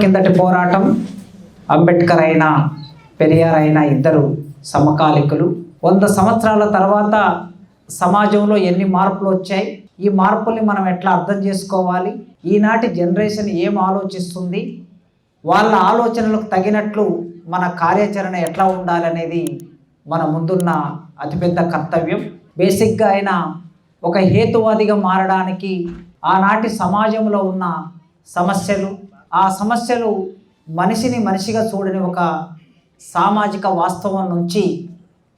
కిందటి పోరాటం అంబేద్కర్ అయినా పెరియార్ అయినా ఇద్దరు సమకాలికులు. వంద సంవత్సరాల తర్వాత సమాజంలో ఎన్ని మార్పులు వచ్చాయి? ఈ మార్పుల్ని మనం ఎట్లా అర్థం చేసుకోవాలి? ఈనాటి జనరేషన్ ఏం ఆలోచిస్తుంది? వాళ్ళ ఆలోచనలకు తగినట్లు మన కార్యాచరణ ఎట్లా ఉండాలనేది మన ముందున్న అతిపెద్ద కర్తవ్యం. బేసిక్గా ఆయన ఒక హేతువాదిగా మారడానికి ఆనాటి సమాజంలో ఉన్న సమస్యలు ఆ సమస్యలు మనిషిని మనిషిగా చూడని ఒక సామాజిక వాస్తవం నుంచి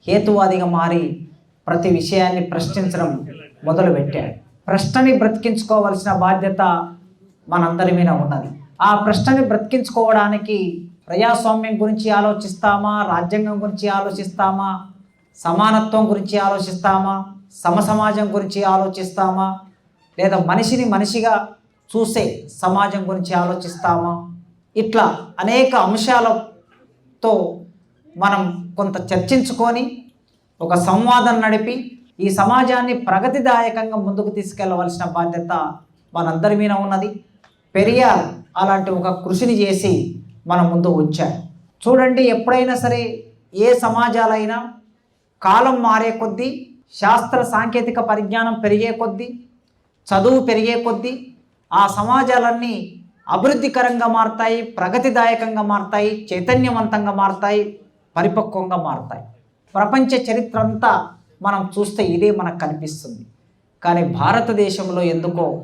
హేతువాదిగా మారి ప్రతి విషయాన్ని ప్రశ్నించడం మొదలుపెట్టాడు. ప్రశ్నని బ్రతికించుకోవాల్సిన బాధ్యత మనందరి మీద ఉన్నది. ఆ ప్రశ్నని బ్రతికించుకోవడానికి ప్రజాస్వామ్యం గురించి ఆలోచిస్తామా? రాజ్యాంగం గురించి ఆలోచిస్తామా? సమానత్వం గురించి ఆలోచిస్తామా? సమసమాజం గురించి ఆలోచిస్తామా? లేదా మనిషిని మనిషిగా చూసే సమాజం గురించి ఆలోచిస్తామా? ఇట్లా అనేక అంశాలతో మనం కొంత చర్చించుకొని ఒక సంవాదం నడిపి ఈ సమాజాన్ని ప్రగతిదాయకంగా ముందుకు తీసుకెళ్ళవలసిన బాధ్యత మనందరి మీద ఉన్నది. పెరియార్ అలాంటి ఒక కృషిని చేసి మన ముందు ఉంచాడు చూడండి ఎప్పుడైనా సరే ఏ సమాజాలైనా కాలం మారే కొద్దీ శాస్త్ర సాంకేతిక పరిజ్ఞానం పెరిగే కొద్దీ చదువు పెరిగే కొద్దీ ఆ సమాజాలన్నీ అభివృద్ధికరంగా మారుతాయి ప్రగతిదాయకంగా మారుతాయి చైతన్యవంతంగా మారుతాయి పరిపక్వంగా మారుతాయి. ప్రపంచ చరిత్ర అంతా మనం చూస్తే ఇదే మనకు కనిపిస్తుంది. కానీ భారతదేశంలో ఎందుకో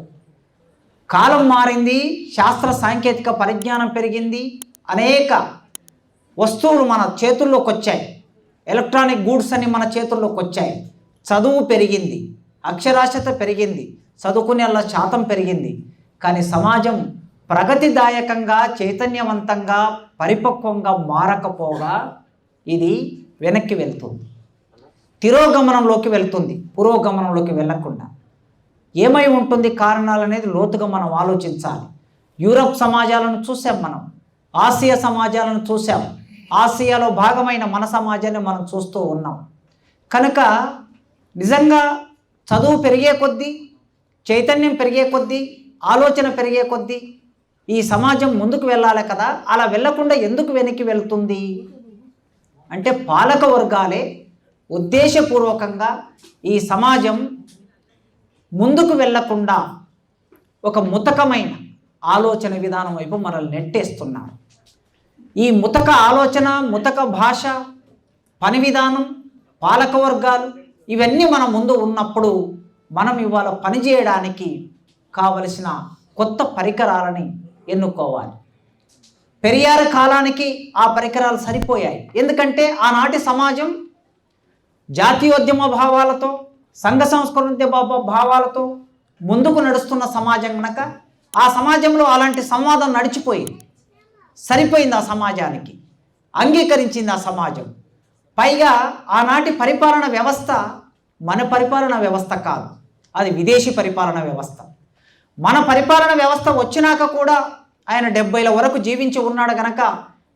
కాలం మారింది శాస్త్ర సాంకేతిక పరిజ్ఞానం పెరిగింది అనేక వస్తువులు మన చేతుల్లోకి వచ్చాయి. ఎలక్ట్రానిక్ గూడ్స్ అని మన చేతుల్లోకి వచ్చాయి. చదువు పెరిగింది అక్షరాస్యత పెరిగింది చదువుకునేళ్ళ శాతం పెరిగింది. కానీ సమాజం ప్రగతిదాయకంగా చైతన్యవంతంగా పరిపక్వంగా మారకపోగా ఇది వెనక్కి వెళ్తుంది. తిరోగమనంలోకి వెళ్తుంది. పురోగమనంలోకి వెళ్ళకుండా. ఏమై ఉంటుంది కారణాలు అనేది లోతుగా మనం ఆలోచించాలి. యూరప్ సమాజాలను చూసాం మనం. ఆసియా సమాజాలను చూసాం ఆసియాలో భాగమైన మన సమాజాన్ని మనం చూస్తూ ఉన్నాం. కనుక నిజంగా చదువు పెరిగే కొద్దీ చైతన్యం పెరిగే కొద్దీ ఆలోచన పెరిగే కొద్దీ ఈ సమాజం ముందుకు వెళ్ళాలి కదా. అలా వెళ్ళకుండా ఎందుకు వెనక్కి వెళ్తుంది? అంటే పాలక వర్గాలే ఉద్దేశపూర్వకంగా ఈ సమాజం ముందుకు వెళ్ళకుండా ఒక ముతకమైన ఆలోచన విధానం వైపు మనల్ని నెట్టేస్తున్నారు. ఈ ముతక ఆలోచన ముతక భాష పని విధానం పాలక వర్గాలు ఇవన్నీ మన ముందు ఉన్నప్పుడు మనం ఇవాళ పనిచేయడానికి కావలసిన కొత్త పరికరాలని ఎన్నుకోవాలి. పెరియార కాలానికి ఆ పరికరాలు సరిపోయాయి. ఎందుకంటే ఆనాటి సమాజం జాతీయోద్యమ భావాలతో సంఘ సంస్కృత్యమ భావాలతో ముందుకు నడుస్తున్న సమాజం కనుక ఆ సమాజంలో అలాంటి సంవాదం నడిచిపోయింది. సరిపోయింది ఆ సమాజానికి. అంగీకరించింది ఆ సమాజం. పైగా ఆనాటి పరిపాలన వ్యవస్థ మన పరిపాలన వ్యవస్థ కాదు. అది విదేశీ పరిపాలన వ్యవస్థ. మన పరిపాలన వ్యవస్థ వచ్చినాక కూడా ఆయన డెబ్బైల వరకు జీవించి ఉన్నాడు గనక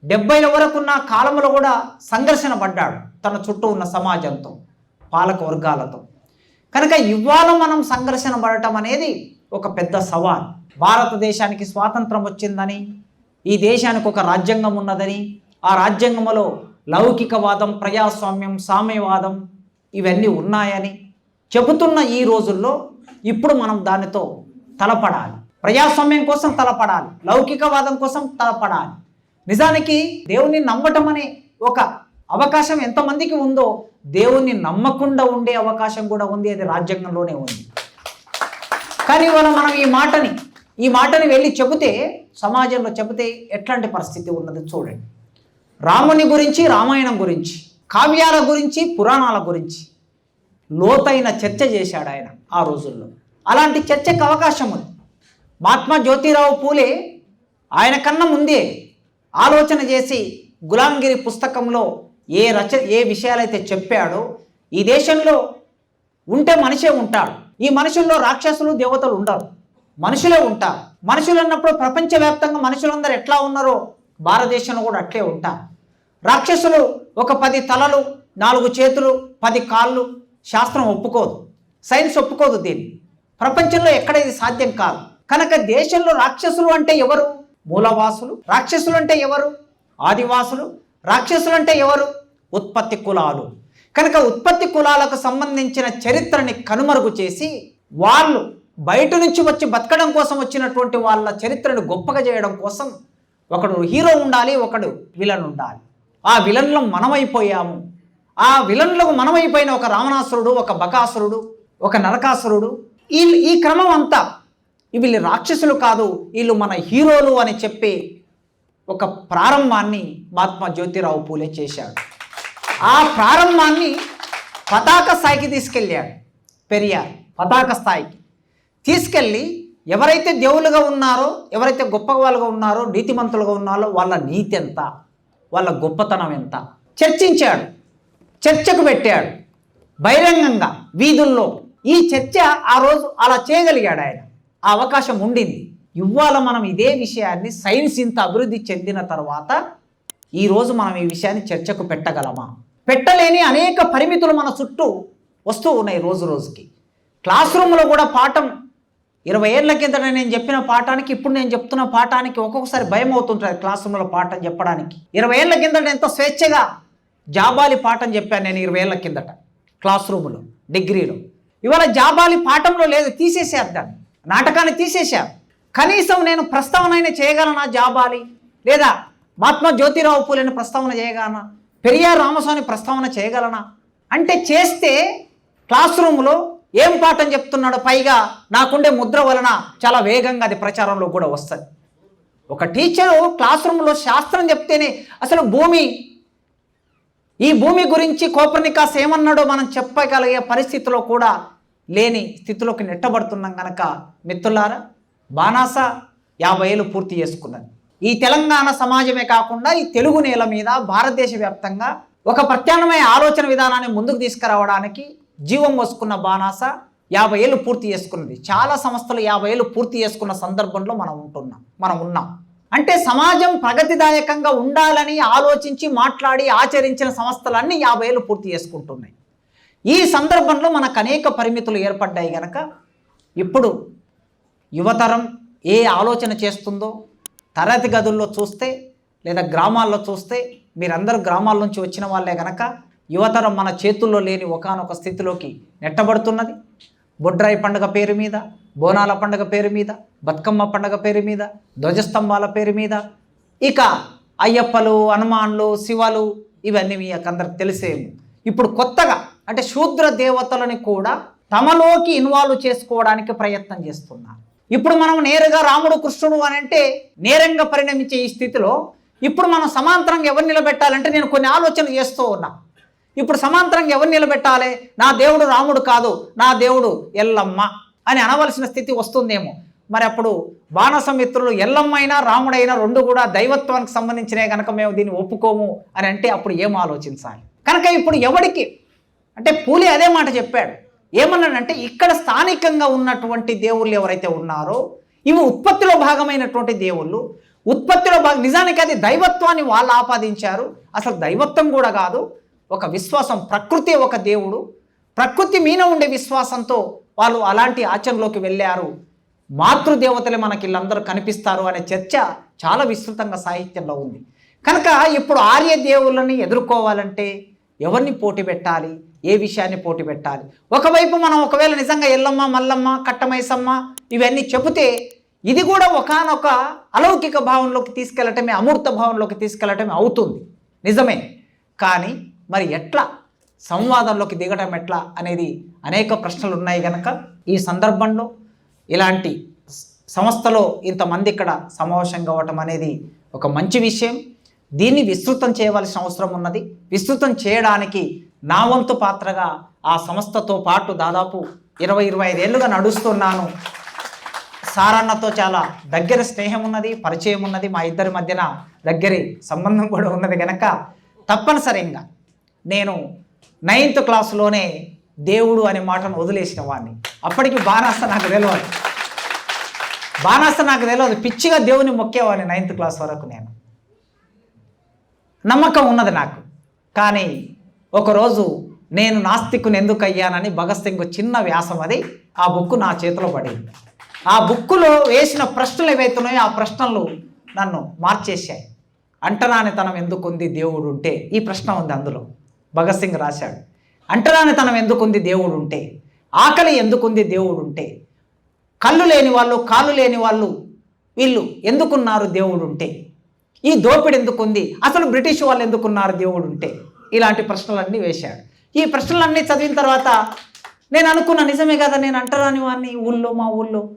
డెబ్బైల వరకు ఉన్న కాలంలో కూడా సంఘర్షణ పడ్డాడు తన చుట్టూ ఉన్న సమాజంతో పాలక వర్గాలతో కనుక ఇవాళ మనం సంఘర్షణ పడటం అనేది ఒక పెద్ద సవాల్. భారతదేశానికి స్వాతంత్రం వచ్చిందని ఈ దేశానికి ఒక రాజ్యాంగం ఉన్నదని ఆ రాజ్యాంగంలో లౌకికవాదం ప్రజాస్వామ్యం సామ్యవాదం ఇవన్నీ ఉన్నాయని చెబుతున్న ఈ రోజుల్లో ఇప్పుడు మనం దానితో తలపడాలి. ప్రజాస్వామ్యం కోసం తలపడాలి. లౌకికవాదం కోసం తలపడాలి. నిజానికి దేవుణ్ణి నమ్మటం అనే ఒక అవకాశం ఎంతమందికి ఉందో దేవుణ్ణి నమ్మకుండా ఉండే అవకాశం కూడా ఉంది. అది రాజ్యాంగంలోనే ఉంది. కానీ ఇవాళ మనం ఈ మాటని ఈ మాటని వెళ్ళి చెబితే సమాజంలో చెబితే ఎట్లాంటి పరిస్థితి ఉన్నది చూడండి. రాముని గురించి రామాయణం గురించి కావ్యాల గురించి పురాణాల గురించి లోతైన చర్చ చేశాడు ఆయన ఆ రోజుల్లో. అలాంటి చర్చకు అవకాశం ఉంది. మహాత్మా జ్యోతిరావు పూలే ఆయన కన్నా ముందే ఆలోచన చేసి గులాంగిరి పుస్తకంలో ఏ రచ ఏ విషయాలైతే చెప్పాడో ఈ దేశంలో ఉంటే మనిషే ఉంటాడు. ఈ మనుషుల్లో రాక్షసులు దేవతలు ఉండరు. మనుషులే ఉంటారు. మనుషులు అన్నప్పుడు ప్రపంచవ్యాప్తంగా మనుషులందరూ ఎట్లా ఉన్నారో భారతదేశంలో కూడా అట్లే ఉంటారు. రాక్షసులు ఒక పది తలలు నాలుగు చేతులు పది కాళ్ళు శాస్త్రం ఒప్పుకోదు. సైన్స్ ఒప్పుకోదు దీన్ని. ప్రపంచంలో ఎక్కడ ఇది సాధ్యం కాదు. కనుక దేశంలో రాక్షసులు అంటే ఎవరు? మూలవాసులు. రాక్షసులు అంటే ఎవరు? ఆదివాసులు. రాక్షసులు అంటే ఎవరు? ఉత్పత్తి కులాలు. కనుక ఉత్పత్తి కులాలకు సంబంధించిన చరిత్రని కనుమరుగు చేసి వాళ్ళు బయట నుంచి వచ్చి బతకడం కోసం వచ్చినటువంటి వాళ్ళ చరిత్రను గొప్పగా చేయడం కోసం ఒకడు హీరో ఉండాలి ఒకడు విలన్ ఉండాలి. ఆ విలన్లో మనమైపోయాము. ఆ విలన్లకు మనమైపోయిన ఒక రావణాసురుడు ఒక బకాసురుడు ఒక నరకాసురుడు ఈ ఈ క్రమం అంతా వీళ్ళు రాక్షసులు కాదు వీళ్ళు మన హీరోలు అని చెప్పి ఒక ప్రారంభాన్ని మహాత్మా జ్యోతిరావు పూలే చేశాడు. ఆ ప్రారంభాన్ని పతాక స్థాయికి తీసుకెళ్ళాడు పెరియార్ పతాక స్థాయికి. తీసుకెళ్ళి ఎవరైతే దేవులుగా ఉన్నారో ఎవరైతే గొప్ప వాళ్ళుగా ఉన్నారో నీతిమంతులుగా ఉన్నారో వాళ్ళ నీతి ఎంత? వాళ్ళ గొప్పతనం ఎంత? చర్చించాడు చర్చకు పెట్టాడు. బహిరంగంగా వీధుల్లో ఈ చర్చ ఆ రోజు అలా చేయగలిగాడు ఆయన. ఆ అవకాశం ఉండింది. ఇవాళ మనం ఇదే విషయాన్ని సైన్స్ ఇంత అభివృద్ధి చెందిన తర్వాత ఈరోజు మనం ఈ విషయాన్ని చర్చకు పెట్టగలమా? పెట్టలేని అనేక పరిమితులు మన చుట్టూ వస్తూ ఉన్నాయి రోజు రోజుకి. క్లాస్ రూమ్లో కూడా పాఠం ఇరవై ఏళ్ళ కిందట నేను చెప్పిన పాఠానికి ఇప్పుడు నేను చెప్తున్న పాఠానికి ఒక్కొక్కసారి భయం అవుతుంటుంది క్లాస్ రూమ్లో పాఠం చెప్పడానికి. ఇరవై ఏళ్ళ కిందట ఎంతో స్వేచ్ఛగా జాబాలి పాఠం చెప్పాను నేను ఇరవై ఏళ్ళ కిందట క్లాస్ రూమ్లో డిగ్రీలో. ఇవాళ జాబాలి పాఠంలో లేదు తీసేసారు దాన్ని. నాటకాన్ని తీసేశారు. కనీసం నేను ప్రస్తావన చేయగలనా జాబాలి? లేదా మహాత్మా జ్యోతిరావు పూలేని ప్రస్తావన చేయగలనా? పెరియార్ రామస్వామి ప్రస్తావన చేయగలనా? అంటే చేస్తే క్లాస్ రూమ్లో ఏం పాఠం చెప్తున్నాడో పైగా నాకుండే ముద్ర వలన చాలా వేగంగా అది ప్రచారంలో కూడా వస్తుంది. ఒక టీచరు క్లాస్ రూమ్లో శాస్త్రం చెప్తేనే అసలు భూమి ఈ భూమి గురించి కోపర్నికాస్ ఏమన్నాడో మనం చెప్పగలిగే పరిస్థితిలో కూడా లేని స్థితిలోకి నెట్టబడుతున్నాం కనుక మిత్రులారా బాణాస యాభై ఏళ్ళు పూర్తి చేసుకున్నది. ఈ తెలంగాణ సమాజమే కాకుండా ఈ తెలుగు నేల మీద భారతదేశ వ్యాప్తంగా ఒక ప్రత్యామ్నాయ ఆలోచన విధానాన్ని ముందుకు తీసుకురావడానికి జీవం వసుకున్న బాణాస యాభై ఏళ్ళు పూర్తి చేసుకున్నది. చాలా సంస్థలు యాభై ఏళ్ళు పూర్తి చేసుకున్న సందర్భంలో మనం ఉంటున్నాం మనం ఉన్నాం. అంటే సమాజం ప్రగతిదాయకంగా ఉండాలని ఆలోచించి మాట్లాడి ఆచరించిన సంస్థలన్నీ యాభై ఏళ్ళు పూర్తి చేసుకుంటున్నాయి. ఈ సందర్భంలో మనకు అనేక పరిమితులు ఏర్పడ్డాయి గనక ఇప్పుడు యువతరం ఏ ఆలోచన చేస్తుందో తరగతి గదుల్లో చూస్తే లేదా గ్రామాల్లో చూస్తే మీరందరూ గ్రామాల నుంచి వచ్చిన వాళ్ళే గనక యువతరం మన చేతుల్లో లేని ఒకానొక స్థితిలోకి నెట్టబడుతున్నది. బొడ్రాయి పండుగ పేరు మీద బోనాల పండగ పేరు మీద బతుకమ్మ పండగ పేరు మీద ధ్వజస్తంభాల పేరు మీద ఇక అయ్యప్పలు హనుమాన్లు శివలు ఇవన్నీ మీ అందరికి తెలిసేవి ఇప్పుడు కొత్తగా అంటే శూద్ర దేవతలని కూడా తమలోకి ఇన్వాల్వ్ చేసుకోవడానికి ప్రయత్నం చేస్తున్నారు. ఇప్పుడు మనం నేరుగా రాముడు కృష్ణుడు అని అంటే నేరంగా పరిణమించే ఈ స్థితిలో ఇప్పుడు మనం సమాంతరంగా ఎవరు నిలబెట్టాలంటే నేను కొన్ని ఆలోచనలు చేస్తూ ఉన్నా. ఇప్పుడు సమాంతరంగా ఎవరు నిలబెట్టాలి? నా దేవుడు రాముడు కాదు. నా దేవుడు ఎల్లమ్మ. అని అనవలసిన స్థితి వస్తుందేమో. మరి అప్పుడు బాణసమిత్రులు ఎల్లమ్మైనా రాముడైనా రెండు కూడా దైవత్వానికి సంబంధించినవి కనుక మేము దీన్ని ఒప్పుకోము అని అంటే అప్పుడు ఏం ఆలోచించాలి? కనుక ఇప్పుడు ఎవడికి? అంటే పూలి అదే మాట చెప్పాడు. ఏమన్నాడంటే ఇక్కడ స్థానికంగా ఉన్నటువంటి దేవుళ్ళు ఎవరైతే ఉన్నారో ఇవి ఉత్పత్తిలో భాగమైనటువంటి దేవుళ్ళు ఉత్పత్తిలో భాగం నిజానికి అది దైవత్వాన్ని వాళ్ళు ఆపాదించారు. అసలు దైవత్వం కూడా కాదు ఒక విశ్వాసం ప్రకృతి ఒక దేవుడు. ప్రకృతి మీద ఉండే విశ్వాసంతో వాళ్ళు అలాంటి ఆచరణలోకి వెళ్ళారు. మాతృదేవతలే మనకి వీళ్ళందరూ కనిపిస్తారు అనే చర్చ చాలా విస్తృతంగా సాహిత్యంలో ఉంది. కనుక ఇప్పుడు ఆర్య దేవుళ్ళని ఎదుర్కోవాలంటే ఎవరిని పోటీ పెట్టాలి? ఏ విషయాన్ని పోటీ పెట్టాలి? ఒకవైపు మనం ఒకవేళ నిజంగా ఎల్లమ్మ మల్లమ్మ కట్టమైసమ్మ ఇవన్నీ చెబితే ఇది కూడా ఒకనొక అలౌకిక భావంలోకి తీసుకెళ్ళటమే అమూర్త భావంలోకి తీసుకెళ్ళటమే అవుతుంది. నిజమే. కానీ మరి ఎట్లా? సంవాదంలోకి దిగటం ఎట్లా అనేది అనేక ప్రశ్నలు ఉన్నాయి కనుక ఈ సందర్భంలో ఇలాంటి సంస్థలో ఇంతమంది ఇక్కడ సమావేశం కావటం అనేది ఒక మంచి విషయం. దీన్ని విస్తృతం చేయవలసిన అవసరం ఉన్నది. విస్తృతం చేయడానికి నా వంతు పాత్రగా ఆ సంస్థతో పాటు దాదాపు ఇరవై ఇరవై ఐదేళ్ళుగా నడుస్తున్నాను. సారన్నతో చాలా దగ్గర స్నేహం ఉన్నది పరిచయం ఉన్నది. మా ఇద్దరి మధ్యన దగ్గరి సంబంధం కూడా ఉన్నది కనుక తప్పనిసరిగా నేను నైన్త్ క్లాస్లోనే దేవుడు అనే మాటను వదిలేసిన వాడిని అప్పటికి బాణాస నాకు తెలియదు బాణాస నాకు తెలియదు పిచ్చిగా దేవుని మొక్కేవాడిని నైన్త్ క్లాస్ వరకు నేను. నమ్మకం ఉన్నది నాకు. కానీ ఒకరోజు నేను నాస్తికుని ఎందుకు అయ్యానని భగత్ సింగ్ చిన్న వ్యాసం అది ఆ బుక్ నా చేతిలో పడింది. ఆ బుక్కులో వేసిన ప్రశ్నలు ఏవైతున్నాయో ఆ ప్రశ్నలు నన్ను మార్చేశాయి. అంటరానితనం ఎందుకుంది దేవుడు ఉంటే ఈ ప్రశ్న ఉంది అందులో. భగత్ సింగ్ రాశాడు. అంటరానితనం ఎందుకుంది దేవుడు ఉంటే ఆకలి ఎందుకుంది దేవుడు ఉంటే కళ్ళు లేని వాళ్ళు కాళ్ళు లేని వాళ్ళు వీళ్ళు ఎందుకున్నారు దేవుడు ఉంటే ఈ దోపిడి ఎందుకుంది? అసలు బ్రిటిష్ వాళ్ళు ఎందుకున్నారు దేవుడు ఉంటే ఇలాంటి ప్రశ్నలన్నీ వేశాడు. ఈ ప్రశ్నలన్నీ చదివిన తర్వాత నేను అనుకున్న నిజమే కదా నేను అంటరాని వాడిని ఊళ్ళో మా ఊళ్ళో.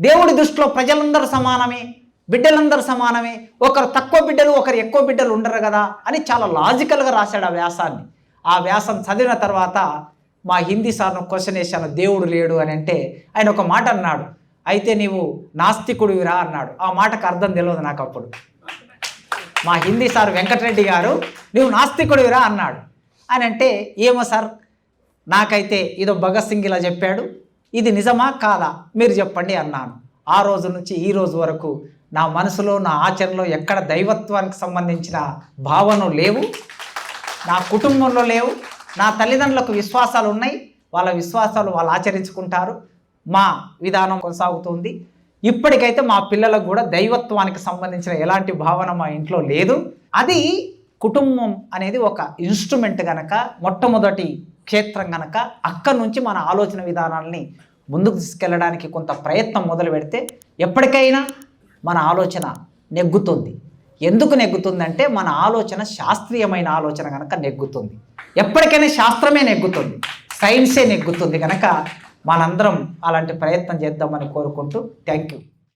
దేవుడి దృష్టిలో ప్రజలందరూ సమానమే బిడ్డలందరూ సమానమే. ఒకరు తక్కువ బిడ్డలు ఒకరు ఎక్కువ బిడ్డలు ఉండరు కదా అని చాలా లాజికల్గా రాశాడు ఆ వ్యాసాన్ని. ఆ వ్యాసం చదివిన తర్వాత మా హిందీ సార్ను క్వశ్చన్ వేశాను దేవుడు లేడు అని అంటే ఆయన ఒక మాట అన్నాడు. అయితే నీవు నాస్తికుడివిరా అన్నాడు. ఆ మాటకు అర్థం తెలియదు నాకు అప్పుడు. మా హిందీ సార్ వెంకటరెడ్డి గారు నువ్వు నాస్తికుడివిరా అన్నాడు. అని అంటే ఏమో సార్ నాకైతే ఇదో భగత్ సింగ్ ఇలా చెప్పాడు. ఇది నిజమా కాదా? మీరు చెప్పండి అన్నాను. ఆ రోజు నుంచి ఈ రోజు వరకు నా మనసులో నా ఆచరణలో ఎక్కడ దైవత్వానికి సంబంధించిన భావనలు లేవు. నా కుటుంబంలో లేవు నా తల్లిదండ్రులకు విశ్వాసాలు ఉన్నాయి వాళ్ళ విశ్వాసాలు వాళ్ళు ఆచరించుకుంటారు మా విధానం కొనసాగుతుంది. ఇప్పటికైతే మా పిల్లలకు కూడా దైవత్వానికి సంబంధించిన ఎలాంటి భావన మా ఇంట్లో లేదు. అది కుటుంబం అనేది ఒక ఇన్స్ట్రుమెంట్ గనక మొట్టమొదటి క్షేత్రం గనక అక్కడి నుంచి మన ఆలోచన విధానాల్ని ముందుకు తీసుకెళ్ళడానికి కొంత ప్రయత్నం మొదలు పెడితే ఎప్పటికైనా మన ఆలోచన నెగ్గుతుంది. ఎందుకు నెగ్గుతుందంటే మన ఆలోచన శాస్త్రీయమైన ఆలోచన కనుక నెగ్గుతుంది. ఎప్పటికైనా శాస్త్రమే నెగ్గుతుంది. సైన్సే నెగ్గుతుంది కనుక మనందరం అలాంటి ప్రయత్నం చేద్దామని కోరుకుంటూ థ్యాంక్ యూ.